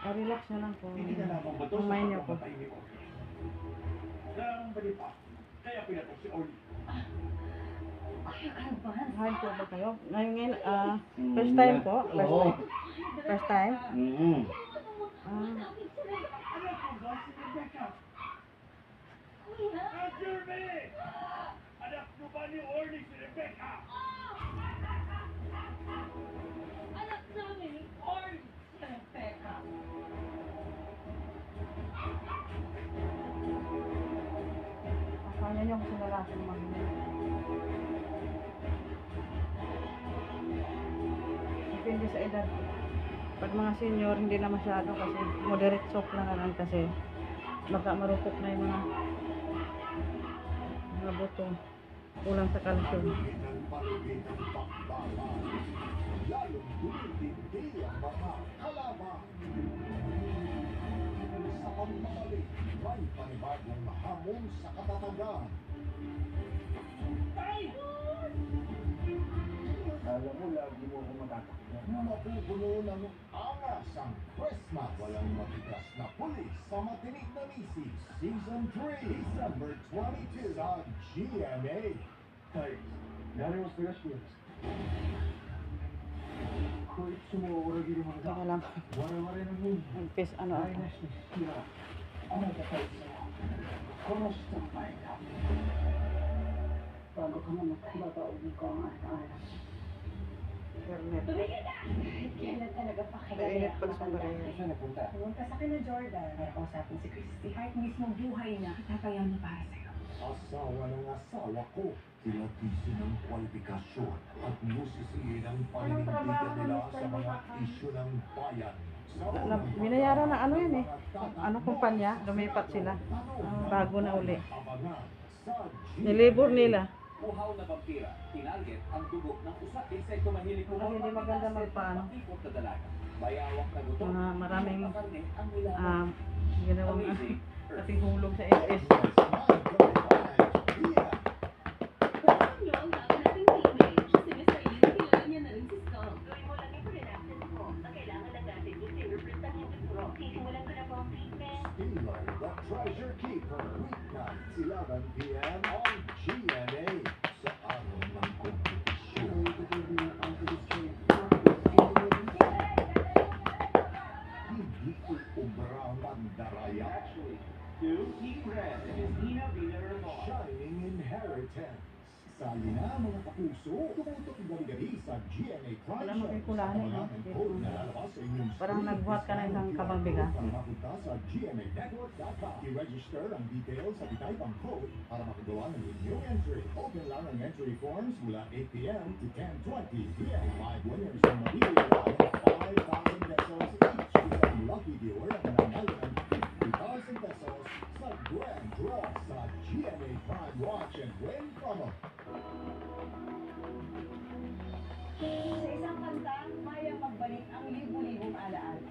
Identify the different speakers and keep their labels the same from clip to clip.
Speaker 1: Ah, relax na lang po.
Speaker 2: Hindi na lamang ba ito sa
Speaker 1: Kumain niyo po.
Speaker 2: Nang balita, kaya pinatok si Orly.
Speaker 1: Hi po ba kayo? Ngayon, ngayon, ah, first time po? First time? First time?
Speaker 3: Mm-hmm.
Speaker 1: Ah!
Speaker 2: Anak mo ba ni Orly si
Speaker 1: lalaki naman. Depende sa edad. Pag mga senior, hindi na masyado kasi moderate soft lang lang kasi baka marupok na yung mga mga buto. Kulang sa
Speaker 4: pagtama. Lalong dumitindi ang mga kalaban. Sa pagmamalik, may panibagong hamon sa katatagan.
Speaker 2: Alam mo, lagi mo ako
Speaker 4: matatakyan. Mapupuno ng angas ang Christmas. Walang matigas na pulis sa matinig na misis. Season 3, December 22 sa GMA.
Speaker 2: Thanks. Dahil mas tagas yun. Kuwitsu mo, wala gili mga
Speaker 1: da. Wala.
Speaker 2: Wala wala na mo.
Speaker 1: Nagpis ano ako.
Speaker 2: Ay, nasisira. Ano ba tayo sa'yo? Kumusta ba ikaw?
Speaker 5: Bago ka na magtrabaho ko ang aras.
Speaker 1: Internet.
Speaker 6: Kailan talaga pa kaya
Speaker 1: Mainit pag sombrero.
Speaker 2: Saan napunta?
Speaker 6: Pumunta sa akin na Jordan. Para kausapin si Christy. Kahit mismo buhay niya, tatayaw niya para sa'yo.
Speaker 4: Asawa ng asawa ko. Tilatisin ng kwalifikasyon at musisiin ang paninindigan nila sa mga isyu ng bayan.
Speaker 1: Na- binayaran na ano yan eh. Ano kumpanya, lumipat sila. Ang bago na uli. Nilibor nila.
Speaker 7: Uhaw na vampira, tinarget ang dugo ng usa insekto mahilig
Speaker 1: Pero hindi maganda magpaano.
Speaker 7: Pakipot na dalaga. Bayawak na gutom.
Speaker 1: Mga maraming um, ginawang
Speaker 7: Amazing.
Speaker 1: katihulog sa SS.
Speaker 6: Alam niyo, ang dami nating
Speaker 8: Hindi
Speaker 4: uubra ang pandaraya.
Speaker 7: Actually, two Team Red his Nina Villarreal.
Speaker 4: Shining Inheritance. Sali na mga kapuso. Tumutok gari-gari sa GMA
Speaker 1: Wala
Speaker 4: Show.
Speaker 1: makikulahan,
Speaker 4: Sa
Speaker 1: no?
Speaker 4: sa
Speaker 1: Parang nagbuhat ka na isang kabambiga.
Speaker 4: Para mapunta sa gmanetwork.com. I-register ang details at itype ang code para makagawa ng inyong entry. Open lang ang entry forms mula 8 p.m. to 10.20 p.m. Five winners ang mamili ng 5,000 pesos Isang lucky viewer ang nanalo ng 50,000 pesos sa grand draw sa GMA Prime Watch and Win promo.
Speaker 5: Sa isang kanta, maya magbalik ang libu-libong alaala.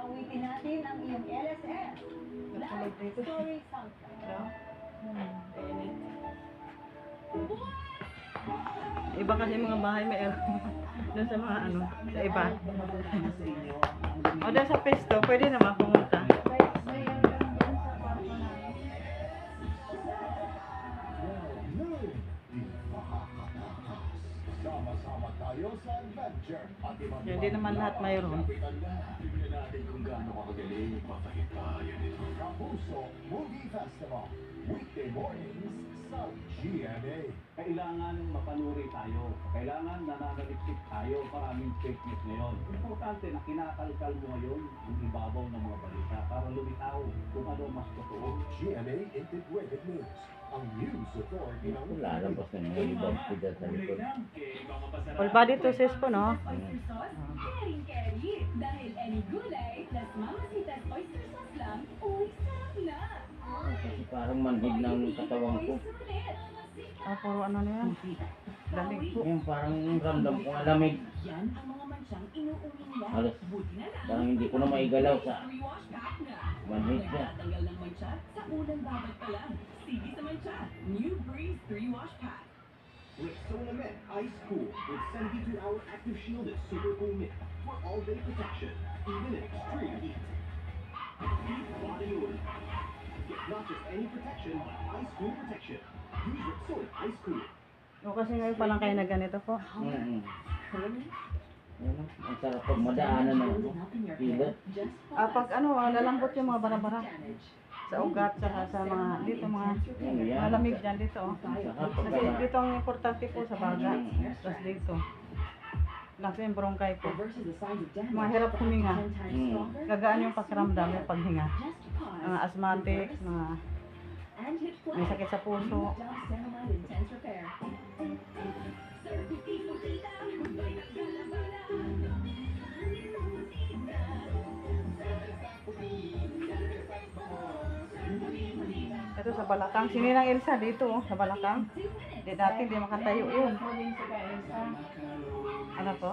Speaker 5: Awitin natin ang iyong LSF. Live Story Soundtrack.
Speaker 1: Iba kasi mga bahay may aircon. Doon sa mga ano, sa iba. O doon sa pesto, pwede naman pumunta. Hindi naman lahat mayroon.
Speaker 2: kung gaano ka kagaling. Papakitayan ito.
Speaker 4: Kapuso Movie Festival. Weekday mornings sa GMA.
Speaker 7: Kailangan mapanuri tayo. Kailangan nananaliksik tayo. Maraming fake news ngayon. Importante na kinakalkal mo ngayon ang ibabaw ng mga balita para lumitaw kung ano mas totoo.
Speaker 4: GMA Integrated News. Ang news authority ng
Speaker 3: Lalabas na mga ibang pida sa likod.
Speaker 1: Full body to sis po, no?
Speaker 6: Caring carry. Dahil any gulay, plus mamasitas oyster sauce lang, uy, sarap na.
Speaker 3: Kasi parang manhid ng katawan ko.
Speaker 6: Sulit.
Speaker 1: Ah, puro ano na yan. Dalig po.
Speaker 3: Yung parang ramdam ko ang lamig.
Speaker 6: Yan ang mga mansyang inuuling lang.
Speaker 3: Halos
Speaker 6: Buti na lang.
Speaker 3: parang hindi ko na maigalaw sa
Speaker 6: Rewash back na. Nagtatanggal ng mancha sa unang babad pa lang. Sige sa mancha. New Breeze 3 Wash Pack.
Speaker 2: Rexona Mint Ice Cool with 72-hour active shield and super cool mint for all-day protection, even in extreme heat. Heat body odor. Not just any protection, but ice cool protection. Use Rexona Ice Cool.
Speaker 1: O kasi ngayon pa lang kayo na ganito po.
Speaker 3: Oh. Ang sarap pag madaanan ng.
Speaker 1: Ah, pag ano, ah, lalambot yung mga bara-bara. Sa ugat, saka sa mga, dito mga, malamig dyan dito. Oh. Kasi dito ang importante po sa baga. Tapos dito. Lang yung bronchi po. Mga hirap huminga. Gagaan yung pakiramdam yung paghinga. Mga asthmatic, mga may sakit sa puso. Ito sa Balakang. Sininang Elsa dito, oh, sa Balakang. Di dati, di makatayo yun. Ano po?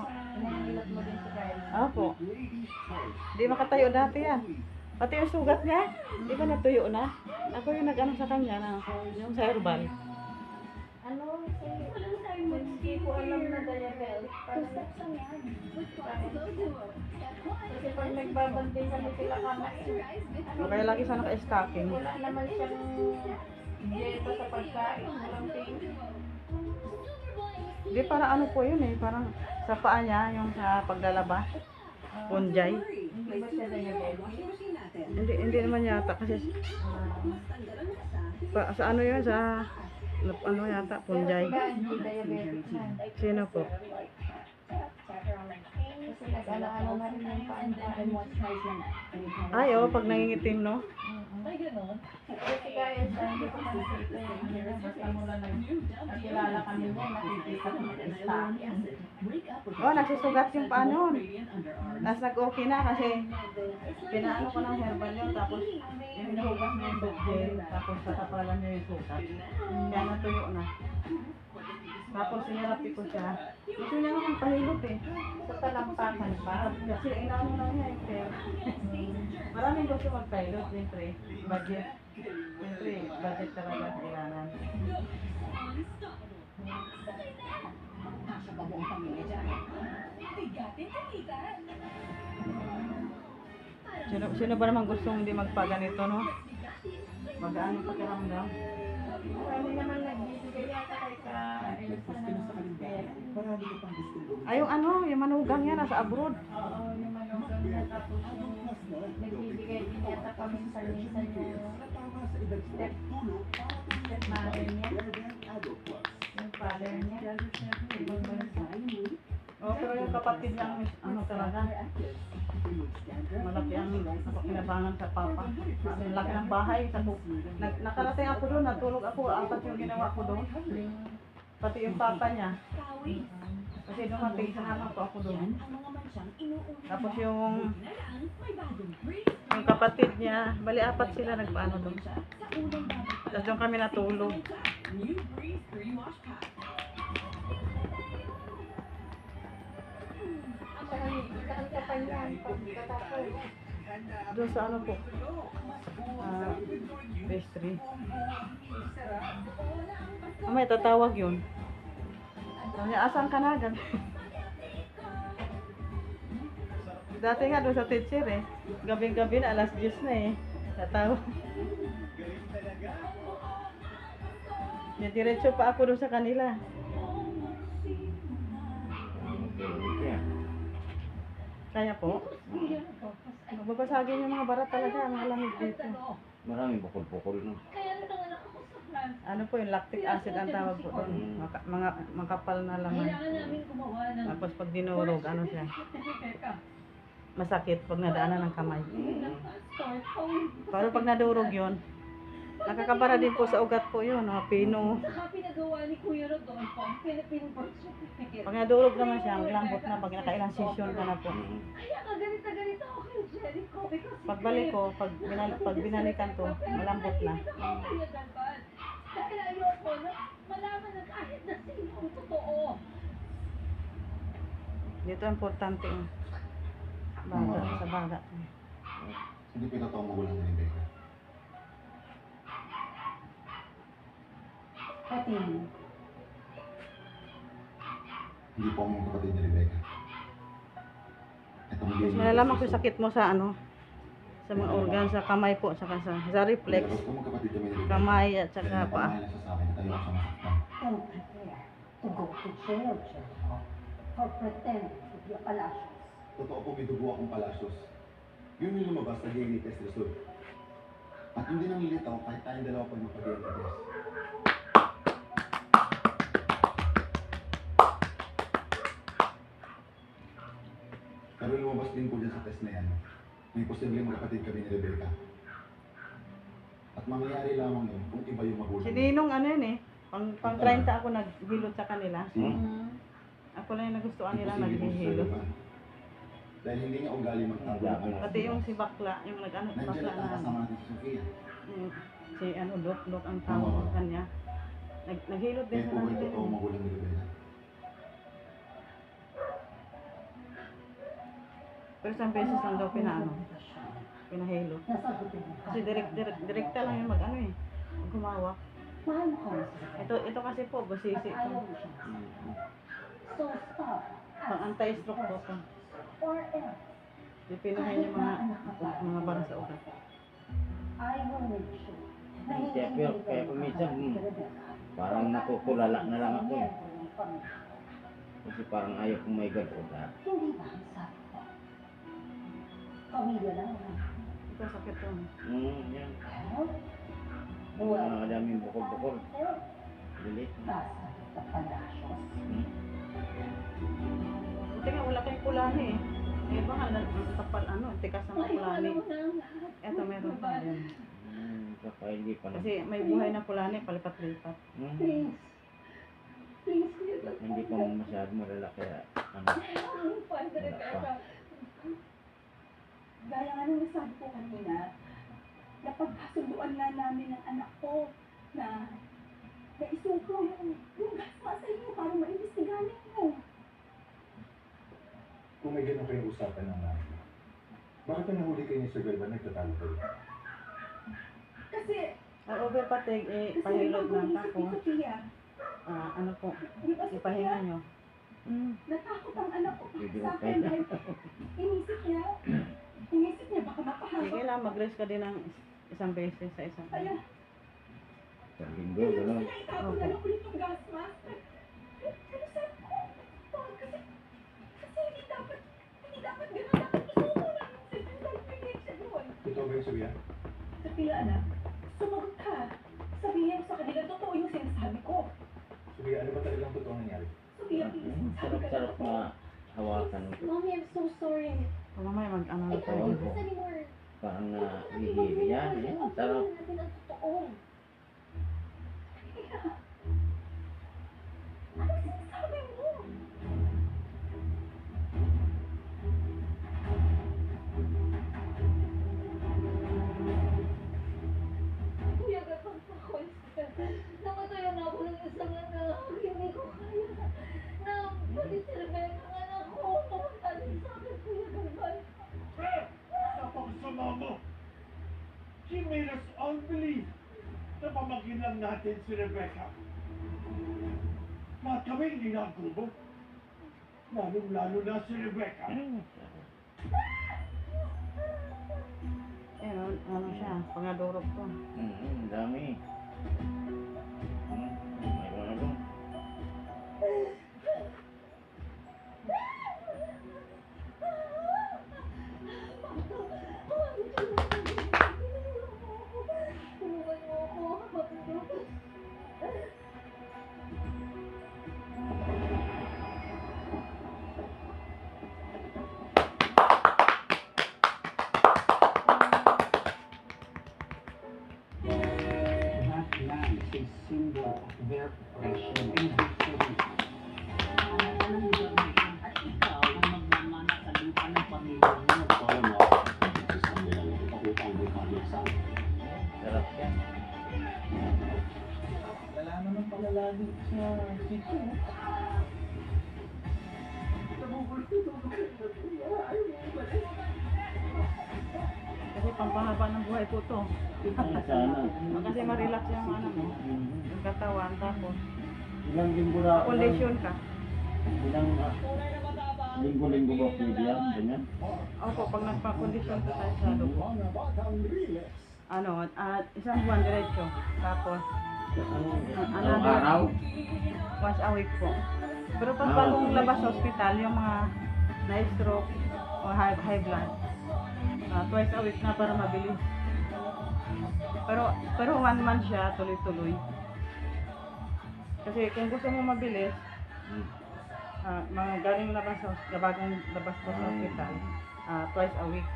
Speaker 1: Opo. Di makatayo dati yan. Pati yung sugat niya, di ba natuyo na? Ako yung nag-ano sa kanya na yung sa herbal.
Speaker 9: Ano? Hindi ko alam na diabetic. Kasi pag nagbabantay kami sila kama,
Speaker 1: O kaya lagi siya naka-stocking.
Speaker 9: wala naman siyang dieta sa pagkain. Walang tingin.
Speaker 1: Di parang ano po yun eh, parang sa paa niya, yung sa paglalaba. Punjay.
Speaker 9: Hindi ba siya diabetic?
Speaker 1: Hindi, hindi naman yata kasi pa, sa ano yun, sa ano yata, punjay. Sino po?
Speaker 9: Kasi na.
Speaker 1: Ay, oh, pag nangingitim, no?
Speaker 9: Kasi kaya sa hindi ko makikita yung basta mula nag nakilala kami niya, nakikita na stocking.
Speaker 1: Oh, nagsusugat yung paa nun. Nag-okay na kasi pinaano ko ng herbal yun, tapos yung hinugas niya yung gel, tapos tatapalan niya yung sugat. Kaya natuyo na. Tapos sinarapi ko siya. Gusto niya naman pahilot eh.
Speaker 9: Sa talampakan pa.
Speaker 1: Kasi inaano na niya yung pera. Maraming gusto mag-pilot, siyempre. Budget. Siyempre, budget talaga kailangan.
Speaker 10: Nasa ba buong pamilya dyan?
Speaker 1: Sino, sino ba naman gustong hindi magpaganito, no? Magaan yung pakiramdam.
Speaker 9: Marami naman
Speaker 1: Ay, yung ano, yung manugang niya nasa abroad.
Speaker 9: Oo, yung manugang niya tapos yung nagbibigay din yata yung
Speaker 4: Tama sa edad mo, tulog para
Speaker 9: stepmother niya, yung father niya. Ibang bansa.
Speaker 1: Oh, pero yung kapatid niya, ano talaga, malaki ang napakinabangan sa papa. Ang laki ng bahay. Sa Nag, nakarating ako doon, natulog ako, apat yung ginawa ko doon. Pati yung papa niya. Kasi dumating sa hama ko ako doon. Tapos yung yung kapatid niya, bali apat sila nagpaano doon. Tapos doon kami natulog. Doon sa ano po? Ah, pastry. Mamaya tatawag yun. Sabi niya, asan ka na? Gan- Dati nga doon sa teacher eh. Gabing-gabi na, alas 10 na eh. Tatawag. Diretso pa ako doon sa kanila.
Speaker 3: yan.
Speaker 1: Kaya po. Magbabasagin yung mga barat talaga, mga lamig dito.
Speaker 3: Maraming bukol-bukol no.
Speaker 1: Ano po yung lactic acid ang tawag po doon. Maka, mga makapal na laman. Tapos pag dinurog, ano siya? Masakit pag nadaanan ng kamay. Pero pag nadurog yun, nakakabara din po sa ugat po yun, mga pino.
Speaker 9: Saka pinagawa ni Kuya Rodolfo, ang Philippine birth certificate.
Speaker 1: Pag nadurog naman siya, ang lambot na pag nakailang session ka na po.
Speaker 9: Kaya ka ganito na ganito ako kay Jericho because
Speaker 1: Pagbalik ko, pag, binal, pag binalikan to, malambot na.
Speaker 9: Dahil ayoko na malaman na kahit na sino ang totoo.
Speaker 1: Dito importante yung baga, sa baga.
Speaker 4: Hindi pinatawag magulang ni Becca.
Speaker 10: Pati,
Speaker 4: Hindi po ang kapatid ni Rebecca. Itong
Speaker 1: Mas malalaman ko yung sakit mo sa ano, sa mga organ, sa kamay po, saka sa, sa reflex,
Speaker 4: Tapos kung magkapatid kami ni Rebecca.
Speaker 1: kamay at saka paa.
Speaker 4: napamahal na siya sa akin at ayaw siya masaktan.
Speaker 10: Don't prepare to go to jail, Jericho, for pretending to be a Palacios.
Speaker 4: Totoo po may dugo akong palasyos. Yun yung lumabas sa DNA test result. At hindi nang lilitaw kahit tayong dalawa pa magpag-DNA test. Pero lumabas din po dyan sa test na yan. May posibleng magkapatid kami ni Rebecca. At mangyayari lamang yun kung iba yung magulang.
Speaker 1: Si Ninong ano yun eh, pang, pang 30 ako naghilot sa kanila.
Speaker 3: Hmm?
Speaker 1: Ako lang yung nagustuhan nila
Speaker 4: po
Speaker 1: naghihilot.
Speaker 4: Dahil hindi niya ugali
Speaker 3: ka
Speaker 1: Pati yung si Bakla, yung nag-ano,
Speaker 4: Nandiyan
Speaker 1: Bakla na,
Speaker 4: kasama natin si Sofia.
Speaker 1: yung, si ano, Dok, Dok ang tawag sa kanya. Nag, naghilot din sa
Speaker 4: po ba
Speaker 1: kanila.
Speaker 4: totoo magulang ni Rebecca?
Speaker 1: Pero isang beses lang daw pinaano,
Speaker 10: mo.
Speaker 1: Kasi direct, direct, direkta lang yung mag-ano eh,
Speaker 10: siya.
Speaker 1: Ito, ito kasi po, basisi ito. Pang anti-stroke po ito.
Speaker 10: Or else,
Speaker 1: Pipinuhin yung mga, mga bara sa ugat.
Speaker 10: I will make sure
Speaker 3: Kaya- kaya- kaya
Speaker 10: makakapit
Speaker 3: hmm. Parang nakutulala na lang ako. Kasi parang ayaw kong may gagoda.
Speaker 10: Hindi ba ang sabi? Pamilya lang.
Speaker 1: Ito sakit to.
Speaker 3: Hmm, yan.
Speaker 10: Well,
Speaker 3: Mga daming bukol-bukol.
Speaker 10: eh,
Speaker 3: Bilit.
Speaker 10: nasa sa Palacios.
Speaker 3: Hmm.
Speaker 1: Buti nga wala kayong kulani eh. Eh baka na- tapal ano, tikas ng kulani. Ito meron pa din.
Speaker 3: Hmm, hindi pa.
Speaker 1: Kasi may buhay na kulani, palipat-lipat.
Speaker 3: Hmm.
Speaker 10: Please. Please.
Speaker 3: Hindi pa masyado malala kaya ano. Wala pa.
Speaker 5: Gaya nga nung nasabi ko kanina, napagkasunduan na namin ng anak ko na na isuko yung, yung gasma sa inyo para maimbestigahan ninyo.
Speaker 4: Kung may ganun kayong usapan ng namin, bakit ang nahuli kayo ni Sir Galvan nagtatalo kayo?
Speaker 5: Kasi,
Speaker 1: Ang overpatig, eh,
Speaker 5: kasi
Speaker 1: pahilot
Speaker 5: nung
Speaker 1: na
Speaker 5: sa
Speaker 1: tako.
Speaker 5: Sophia,
Speaker 1: Ah, ano po, ipahinga nyo. Hmm.
Speaker 5: natakot ang anak ko sa
Speaker 3: mo
Speaker 5: akin dahil inisip niya, inisip niya baka
Speaker 1: Hindi
Speaker 5: mapahamak.
Speaker 1: kailangan mag-rest ka din ng isang beses sa isang
Speaker 5: Kaya,
Speaker 3: Sa linggo, gano'n.
Speaker 5: kaya itapon na lang ulit yung gas mask. Pero sabi ko, "Wag, kasi, kasi hindi dapat, hindi dapat ganun. Dapat isuko lang sa dental connection doon.
Speaker 4: Totoo ba yung?
Speaker 5: Sa pila anak, sumagot ka. Sabihin mo sa kanila, totoo yung sinasabi ko.
Speaker 4: Sofia, ano ba talagang totoo nangyari?
Speaker 5: Sabihin, please, sabi ka na
Speaker 3: Sarap-sarap na hawakan.
Speaker 11: Mommy, I'm so sorry.
Speaker 1: O mamaya mag-ano na tayo.
Speaker 11: anymore.
Speaker 3: Parang na hihili yan. Yan, sarap.
Speaker 12: She made us all believe na pamagin lang natin si Rebecca. Lahat kami ginagubo. Lalong-lalo na si Rebecca.
Speaker 1: Eh, ano, ano siya, pangadurog to.
Speaker 3: Hmm, ang dami. Linggo-linggo ba pwede yan? Ganyan?
Speaker 1: Opo, pag nagpa-condition po tayo sa dugo. Ano, at isang buwan diretso. Tapos,
Speaker 3: Ano,
Speaker 1: Ano,
Speaker 3: araw-araw?
Speaker 1: once a week po. Pero pag
Speaker 3: Ah,
Speaker 1: bagong labas sa ospital, yung mga na-stroke o high, high blood, ah, twice a week na para mabilis. Pero pero one month siya, tuloy-tuloy. Kasi kung gusto mo mabilis, Ah, mga galing labas bagong labas po sa ospital, ah, twice a week.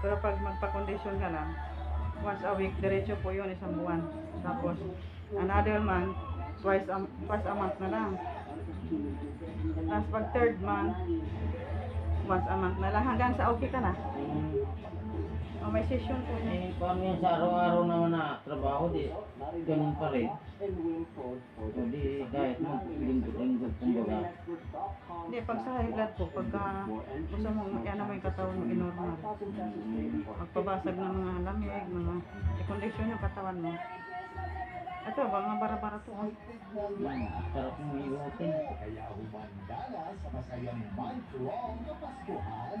Speaker 1: Pero pag magpa-condition ka lang, once a week, diretso po yun, isang buwan. Tapos, another month, twice a, twice a month na lang. Tapos pag third month, once a month na lang, hanggang sa okay ka na. O, may session po niya.
Speaker 3: Eh, paano yan sa araw-araw naman na trabaho, di ganun pa rin. O di kahit mo, linggo-linggo, kumbaga.
Speaker 1: Hindi, pag sa high blood po, pagka gusto mo, yan naman yung katawan mo, inormal. Magpabasag ng mga lamig, mga i-condition yung katawan mo. Ito, mga bara-bara to. oh.
Speaker 3: Sarap mong iutin.
Speaker 4: Kaya humanda na sa masayang month-long na Paskuhan.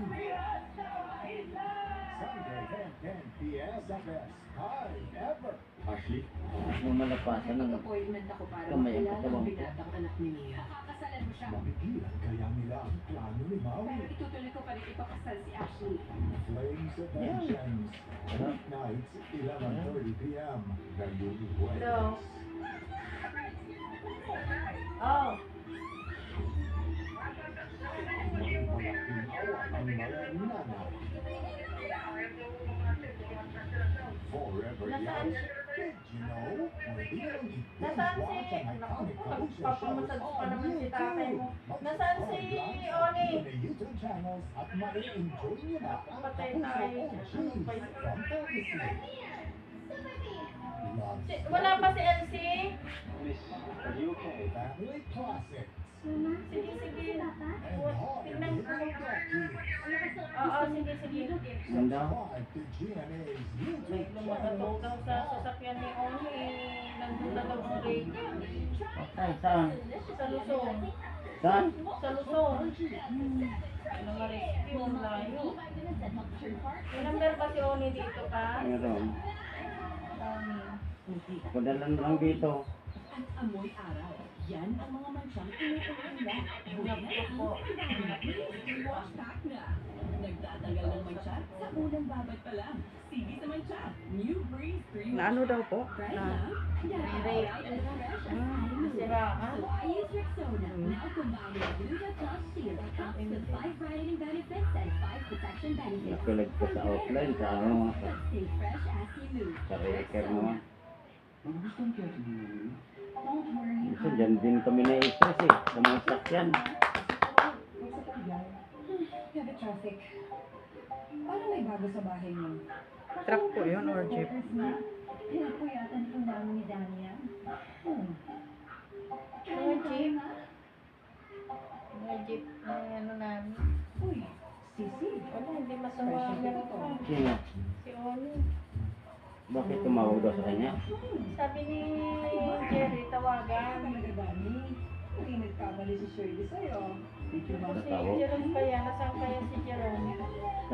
Speaker 4: Sunday, 10, 10 p.m. The best time ever.
Speaker 3: Ashley, nung malapasan ng
Speaker 9: Appointment ako para
Speaker 3: kamay ang
Speaker 9: makilala
Speaker 3: katawan
Speaker 9: ang
Speaker 3: ko.
Speaker 9: binatang anak ni Mia. Pakakasalan mo siya.
Speaker 4: Mapigilan kaya nila ang plano ni Maui.
Speaker 9: Pero itutuloy ko pa rin ipakasal si Ashley.
Speaker 4: Flames of Vengeance. Weeknights, 11.30 p.m. The Newlyweds.
Speaker 9: Hello. Oh,
Speaker 4: ang mga nana. Did you know? Na lang
Speaker 9: Nasaan si- nagpapamasad
Speaker 4: shows
Speaker 9: pa
Speaker 4: on
Speaker 9: naman si
Speaker 4: YouTube.
Speaker 9: tatay mo. Nasaan si Oni?
Speaker 4: YouTube channels at ma-enjoy niyo na ang
Speaker 9: Patay tayo. Ano
Speaker 4: from Television.
Speaker 9: Si, wala pa si Elsie?
Speaker 2: Miss, are you okay?
Speaker 4: Family
Speaker 9: Sige, sige.
Speaker 4: and hard
Speaker 9: Tingnan ko.
Speaker 4: documentaries.
Speaker 9: Oo, sige, sige.
Speaker 3: Ganda.
Speaker 4: YouTube
Speaker 9: Lumagatog daw sa sasakyan ni Oni. Nandun na daw ang rate.
Speaker 3: Patay, saan?
Speaker 9: Sa Luzon.
Speaker 3: Saan?
Speaker 9: Sa Luzon. Ano ma-rescue? Ang layo. May number ba si Oni dito ka?
Speaker 3: Meron. Padalan lang dito.
Speaker 5: At amoy araw. Yan ang mga mansyang inuulan.
Speaker 9: Naku po.
Speaker 5: Wash back na. Nagtatagal ng mancha sa unang babad pa lang. Sige sa mancha. New Breeze 3
Speaker 1: Na ano daw po? Na.
Speaker 9: Nasiraan.
Speaker 6: I use Rexona, now combining Gluta Plus Shield comes with 5 brightening benefits and 5 protection benefits.
Speaker 3: Nakulag ko sa outline, sa ano, sa,
Speaker 6: Stay fresh as you move.
Speaker 3: sa naman.
Speaker 13: Ang gusto ko kaya
Speaker 3: Kasi dyan din kami na-stress eh, sa mga sakyan.
Speaker 5: Traffic. Parang may bago sa bahay niyo.
Speaker 1: truck po yun or jeep?
Speaker 10: Pinapuyatan po namin ni Dania.
Speaker 9: Mga jeep. Mga jeep na ano namin.
Speaker 5: Uy, sisi.
Speaker 9: Wala, hindi ako.
Speaker 3: Sino?
Speaker 9: Si Oni.
Speaker 3: Bakit tumawag daw sa kanya?
Speaker 9: Sabi ni Jerry, tawagan.
Speaker 5: Hindi nagkamali si Shirley sa'yo.
Speaker 9: Si
Speaker 3: Tatawag.
Speaker 9: Jerome kaya, nasaan kaya si Jerome?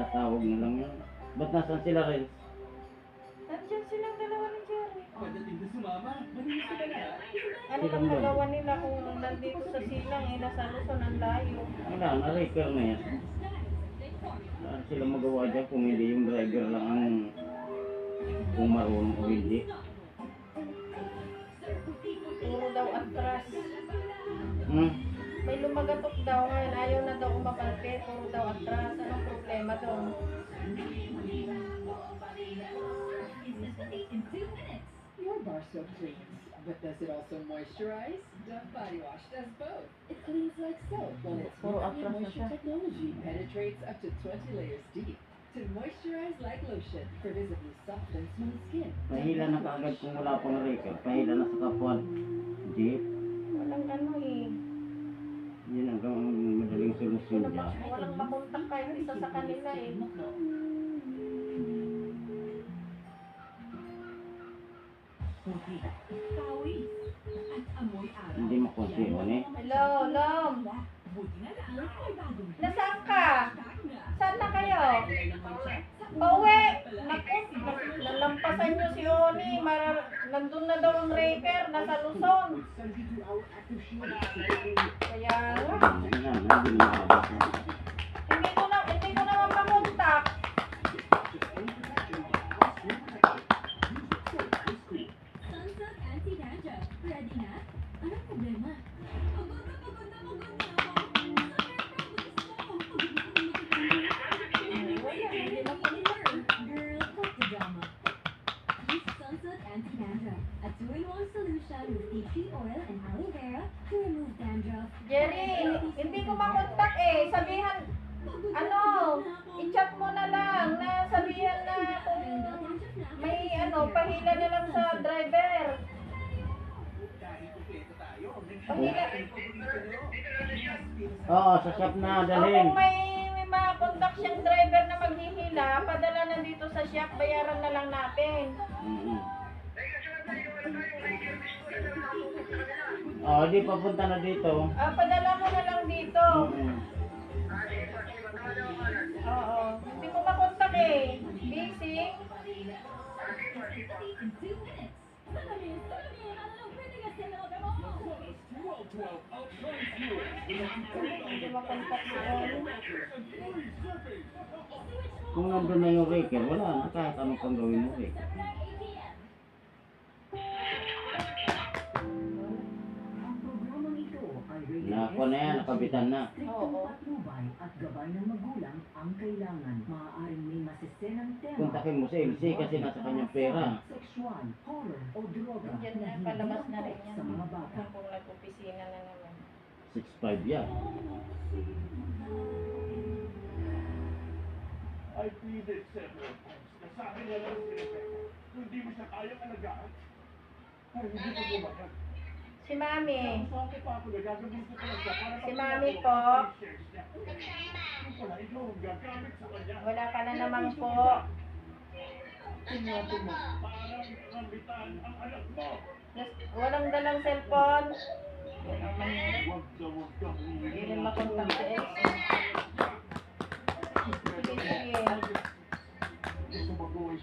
Speaker 3: Tatawag na lang yun. Ba't nasan sila rin?
Speaker 9: Nandiyan silang dalawa ni Jerry.
Speaker 2: Pagdating na sumama, malinis ka na.
Speaker 9: Ano lang magawa nila kung nandito sa silang, eh, nasa Luzon, ang layo.
Speaker 3: Wala, na-reker na yan. Wala sila magawa dyan kung hindi yung driver lang ang kung marunong o hindi.
Speaker 9: Puro daw atras.
Speaker 3: Hmm?
Speaker 9: May lumagatok daw ngayon, ayaw na daw umakalpe, puro daw atras. Anong problema doon?
Speaker 14: Your bar soap cleans, but does it also moisturize? Dove Body Wash does both. It cleans like soap, while its
Speaker 1: na
Speaker 14: Moisture technology penetrates up to 20 layers deep to moisturize like lotion for visibly soft and smooth skin.
Speaker 3: Pahila na kaagad kung wala pang reker. Pahila na sa kapwa. Jeep.
Speaker 9: Walang ano eh.
Speaker 3: Yun ang ang madaling solusyon
Speaker 9: Walang,
Speaker 3: dyan.
Speaker 9: walang makontak kahit isa sa kanila eh.
Speaker 5: Pawis. At amoy araw.
Speaker 3: Hindi makonsiyon eh.
Speaker 9: Hello, Lom! Pauwi! Naku, lalampasan niyo si Oni. Marar nandun na daw ang Raker, nasa Luzon.
Speaker 2: 72-hour
Speaker 6: solution with tea tree oil and aloe vera to remove dandruff.
Speaker 9: Jerry, hindi ko makontak eh. Sabihan, ano, i-chat mo na lang na sabihan na kung may ano, pahila na lang sa driver. Pahila.
Speaker 3: Oo, sa shop na dalhin.
Speaker 9: kung may, may makontak siyang driver na maghihila, padala na dito sa shop, bayaran na lang natin.
Speaker 3: Mm-mm. Oo, di papunta na dito.
Speaker 9: Ah, padala mo na lang dito.
Speaker 3: Mm-mm.
Speaker 9: Oo. Hindi ko makontak eh. Busy. Hindi makontak.
Speaker 3: Kung nandun na yung raker, wala kahit anong pang gawin mo eh. Nako na yan, nakabitan na.
Speaker 15: Striktong patnubay at gabay ng magulang ang kailangan. Maaaring may masisenang tema.
Speaker 3: Kontakin mo si LC kasi nasa kanyang pera.
Speaker 15: Sexual, horror o droga
Speaker 9: Diyan
Speaker 15: na
Speaker 9: palabas na rin yan.
Speaker 15: sa mga bata.
Speaker 9: Kung nag-opisina na naman.
Speaker 3: 6'5 yan.
Speaker 12: I pleaded several times na sa akin na lang si Rebecca. Kung di mo siya kayang alagaan, ay hindi ka bumagal.
Speaker 9: Si Mami. Si Mami po. Wala ka na naman po. Walang dalang cellphone. Hindi rin makontak si Elsie. Sige, sige.
Speaker 12: Gusto mag-uwi.